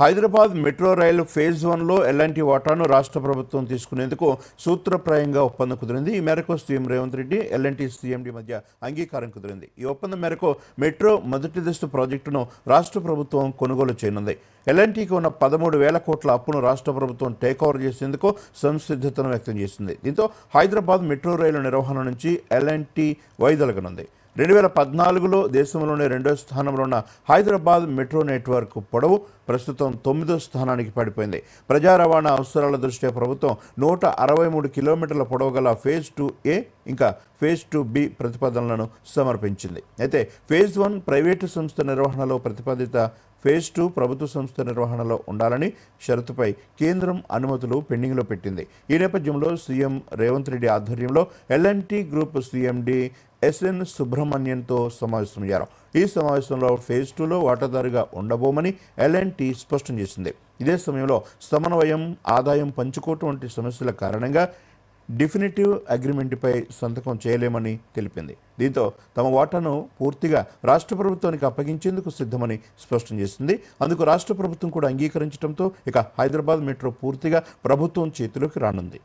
Hyderabad metro rail phase వన్లో L&T వాటాను రాష్ట్ర ప్రభుత్వం తీసుకునేందుకు సూత్రప్రాయంగా ఒప్పందం కుదిరింది. ఈ మేరకు CM Revanth Reddy L&T CMD మధ్య అంగీకారం కుదిరింది. ఈ ఒప్పందం మేరకు మెట్రో మొదటి దశ ప్రాజెక్టును రాష్ట్ర ప్రభుత్వం కొనుగోలు చేయనుంది. ఎల్ఎన్టీకి ఉన్న పదమూడు వేల కోట్ల అప్పును రాష్ట్ర ప్రభుత్వం టేక్ ఓవర్ చేసేందుకు సంసిద్ధతను వ్యక్తం చేసింది. దీంతో హైదరాబాద్ మెట్రో రైలు నిర్వహణ నుంచి ఎల్ఎన్టీ వైదొలగనుంది. రెండు వేల పద్నాలుగులో దేశంలోనే రెండో స్థానంలో ఉన్న హైదరాబాద్ మెట్రో నెట్వర్క్ పొడవు ప్రస్తుతం తొమ్మిదో స్థానానికి పడిపోయింది. ప్రజా రవాణా అవసరాల దృష్ట్యా ప్రభుత్వం నూట అరవై మూడు కిలోమీటర్ల పొడవు గల ఫేజ్ టూ ఏ ఇంకా ఫేజ్ టూ బి ప్రతిపాదనలను సమర్పించింది. అయితే ఫేజ్ వన్ ప్రైవేటు సంస్థ నిర్వహణలో ప్రతిపాదిత ఫేజ్ టూ ప్రభుత్వ సంస్థ నిర్వహణలో ఉండాలని షరతుపై కేంద్రం అనుమతులు పెండింగ్లో పెట్టింది. ఈ నేపథ్యంలో సీఎం రేవంత్ రెడ్డి ఆధ్వర్యంలో ఎల్ఎన్టీ గ్రూప్ సీఎండి ఎస్ఎన్ సుబ్రహ్మణ్యంతో సమావేశమయ్యారు. ఈ సమావేశంలో ఫేజ్ టూలో వాటాదారుగా ఉండబోమని ఎల్ఎన్టీ స్పష్టం చేసింది. ఇదే సమయంలో సమన్వయం ఆదాయం పంచుకోవటం వంటి సమస్యల కారణంగా డిఫినిటివ్ అగ్రిమెంట్పై సంతకం చేయలేమని తెలిపింది. దీంతో తమ వాటాను పూర్తిగా రాష్ట్ర ప్రభుత్వానికి అప్పగించేందుకు సిద్ధమని స్పష్టం చేసింది. అందుకు రాష్ట్ర ప్రభుత్వం కూడా అంగీకరించడంతో ఇక హైదరాబాద్ మెట్రో పూర్తిగా ప్రభుత్వం చేతిలోకి రానుంది.